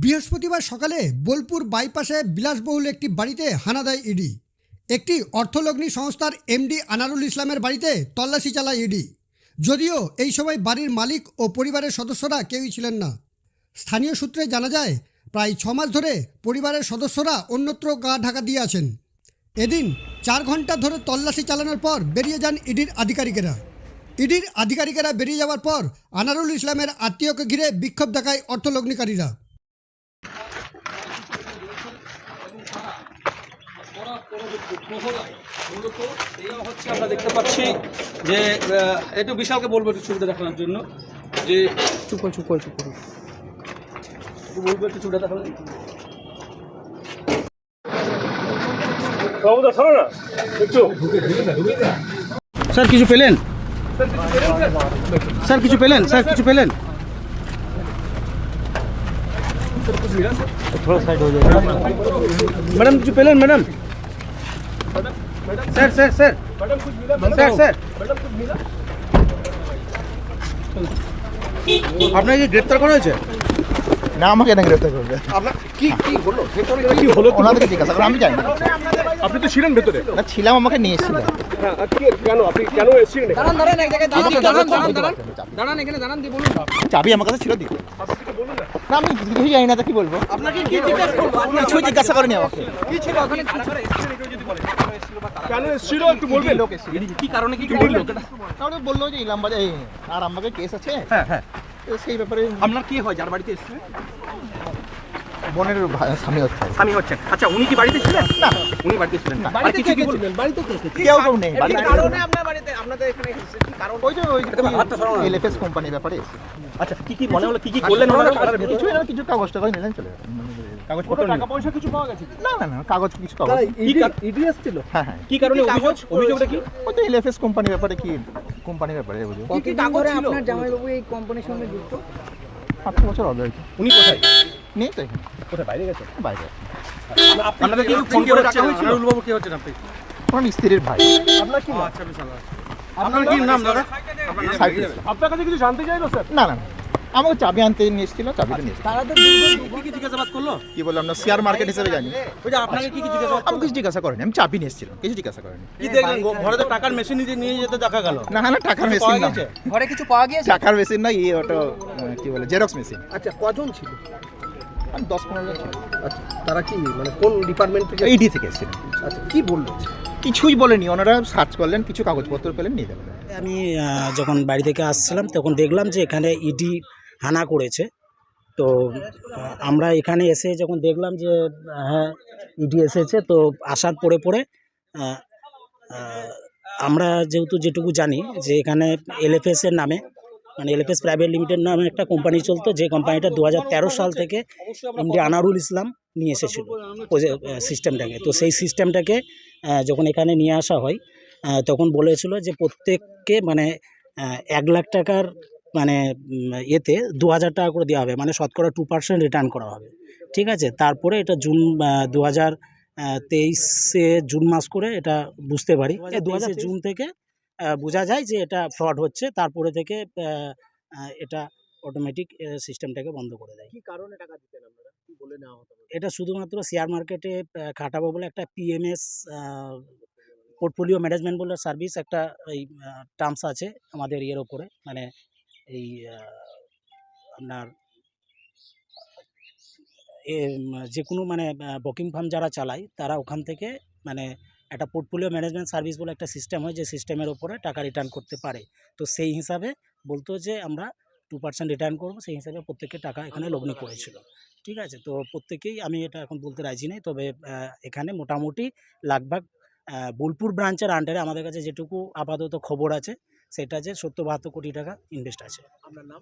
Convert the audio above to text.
বৃহস্পতিবার সকালে বোলপুর বাইপাসে বিলাসবহুল একটি বাড়িতে হানা দেয় ইডি। একটি অর্থলগ্নি সংস্থার এমডি আনারুল ইসলামের বাড়িতে তল্লাশি চালায় ইডি। যদিও এই সময় বাড়ির মালিক ও পরিবারের সদস্যরা কেউই ছিলেন না। স্থানীয় সূত্রে জানা যায়, প্রায় ছ মাস ধরে পরিবারের সদস্যরা অন্যত্র গা ঢাকা দিয়ে আছেন। এদিন চার ঘণ্টা ধরে তল্লাশি চালানোর পর বেরিয়ে যান ইডির আধিকারিকেরা। ইডির আধিকারিকেরা বেরিয়ে যাওয়ার পর আনারুল ইসলামের আত্মীয়কে ঘিরে বিক্ষোভ দেখায় অর্থলগ্নিকারীরা। মূলত এই হচ্ছে আমরা দেখতে পাচ্ছি যে একটু বিশালকে বলব একটু ছবিটা দেখানোর জন্য। যে চুপ করে চুপ করে চুপ করে বলব একটু ছবিটা দেখানোর স্যার কিছু পেলেন? স্যার কিছু পেলেন? স্যার কিছু পেলেন? ম্যাডাম কিছু পেলেন madam? Sir sir sir sir sir আপনাকে কি গ্রেপ্তার করা হয়েছে? না আমাকে না গ্রেফতার করবে। আপনার কি কি হলো? কি হলো ওনাদেরকে জিজ্ঞাসা করো আমি জানি না। আপনি তো ছিলেন ভেতরে। না ছিলাম আমাকে নিয়ে এসেছিল হ্যাঁ চাবি আমার কাছে ছিল দিতে না। আমি কিছু জানি না তো কি বলব? আপনাকে জিজ্ঞাসা করব? কিছু জিজ্ঞাসা করেনি আমাকে। বলল? যে ইলামবাজার এই আর আমাকে কেস আছে? হ্যাঁ হ্যাঁ। সেই ব্যাপারে আপনার কি হয়? যার বাড়িতে এসেছে বোনের স্বামী হচ্ছে। স্বামী হচ্ছেন। আচ্ছা উনি কি বাড়িতে ছিলেন? না। উনি বাড়িতে ছিলেন না। কিছু কি বলবেন? বাড়িতে কে কেউ কেউ নেই। বাড়িতে আপনার বাড়িতে? আপনাদের এখানে এসেছে? কি কারণ? ওই যে ওই এটা হাতটা সরানো এলএফএস কোম্পানির ব্যাপারে। আচ্ছা কি কি মনে হলো? কি কি করলেন ওনারা? কিছু না কিছু কাগজ টাগজ নিলেন চলে গেলেন। কাগজপত্র টাকা পয়সা কিছু পাওয়া গেছে। না না না কাগজ কিছু কাগজ। ইডি এসেছিল হ্যাঁ হ্যাঁ। কি কারণে? অভিযোগ অভিযোগটা কি? ওই তো এলএফএস কোম্পানির ব্যাপারে কি? কোম্পানির ব্যাপারে বুঝো কি কাগজ ছিল আপনার জামাইবাবু এই কোম্পানির সঙ্গে যুক্ত? পাঁচ বছর হবে উনি কোথায়? নেই তো এখানে। কোথায়? বাইরে গেছে? বাইরে। আপনাদের কি ফোন করে ডাকা হয়েছিল? আনারুল বাবু কি হচ্ছেন আপনি? আমার স্ত্রীর ভাই। আপনার কি আচ্ছা আপনার কি নাম দাদা? আপনার কাছে কিছু জানতে চাইলো স্যার? না না আমাকে চাবি আনতে নিয়ে এসেছিল চাবিটা নিয়ে তারা তো কি কি জিজ্ঞাসাবাদ করল? কি বললাম না শেয়ার মার্কেট হিসেবে জানি। ওই যে আপনাকে কি কি জিজ্ঞাসাবাদ আমি কিছু জিজ্ঞাসা করিনি আমি চাবি নিয়ে এসেছিলাম কিছু জিজ্ঞাসা করিনি। কি দেখলেন? ঘরে তো টাকার মেশিন নিয়ে নিয়ে যেতে দেখা গেল। না না টাকার মেশিন না। ঘরে কিছু পাওয়া গিয়েছে? টাকার মেশিন না ওটা কি বলে জেরক্স মেশিন আচ্ছা কজন ছিল? দশ পনেরো জন আচ্ছা তারা কি মানে কোন ডিপার্টমেন্ট থেকে এইডি থেকে এসেছিলাম আচ্ছা কি বলল? কিছুই বলেনি ওনারা সার্চ করলেন কিছু কাগজপত্র পেলেন নিয়ে যাবেন আমি যখন বাড়ি থেকে আসছিলাম তখন দেখলাম যে এখানে ইডি হানা করেছে। তো আমরা এখানে এসে যখন দেখলাম যে হ্যাঁ ইডি এসেছে তো আসার পরে পরে আমরা যেহেতু যেটুকু জানি যে এখানে এলএফএস এর নামে মানে এলএফএস প্রাইভেট লিমিটেড নামে একটা কোম্পানি চলতো যে কোম্পানিটা দু হাজার তেরো সাল থেকে এমডি আনারুল ইসলাম নিয়ে এসেছিল সিস্টেমটাকে তো সেই সিস্টেমটাকে যখন এখানে নিয়ে আসা হয় তখন বলেছিল যে প্রত্যেককে মানে এক লাখ টাকার মানে এতে দু হাজার টাকা করে দেওয়া হবে মানে শতকরা টু পার্সেন্ট রিটার্ন করা হবে। ঠিক আছে? তারপরে এটা জুন দু হাজার তেইশে জুন মাস করে এটা বুঝতে পারি। দু হাজার জুন থেকে বোঝা যায় যে এটা ফ্রড হচ্ছে তারপরে থেকে এটা অটোমেটিক সিস্টেমটাকে বন্ধ করে দেয়। কি কারণে টাকা দিতেন আপনারা? বলে নেওয়া হতো এটা শুধুমাত্র শেয়ার মার্কেটে খাটাবো বলে একটা P M S portfolio management বলে সার্ভিস একটা এই টার্মস আছে আমাদের ইয়ের ওপরে মানে এই আপনার যে কোনো মানে বুকিং ফার্ম যারা চালায় তারা ওখান থেকে মানে একটা পোর্টফোলিও ম্যানেজমেন্ট সার্ভিস বলে একটা সিস্টেম হয়, যে সিস্টেমের ওপরে টাকা রিটার্ন করতে পারে। তো সেই হিসাবে বলতো যে আমরা টু পার্সেন্ট রিটার্ন করব, সেই হিসাবে প্রত্যেকে টাকা এখানে লগ্নি করেছিল। ঠিক আছে? তো প্রত্যেকেই, আমি এটা এখন বলতে রাজি নেই, তবে এখানে মোটামুটি লাগভাগ বোলপুর ব্রাঞ্চের আন্ডারে আমাদের কাছে যেটুকু আপাতত খবর আছে, সেটা যে সত্তর বাহাত্তর কোটি টাকা ইনভেস্ট আছে। আপনার নাম?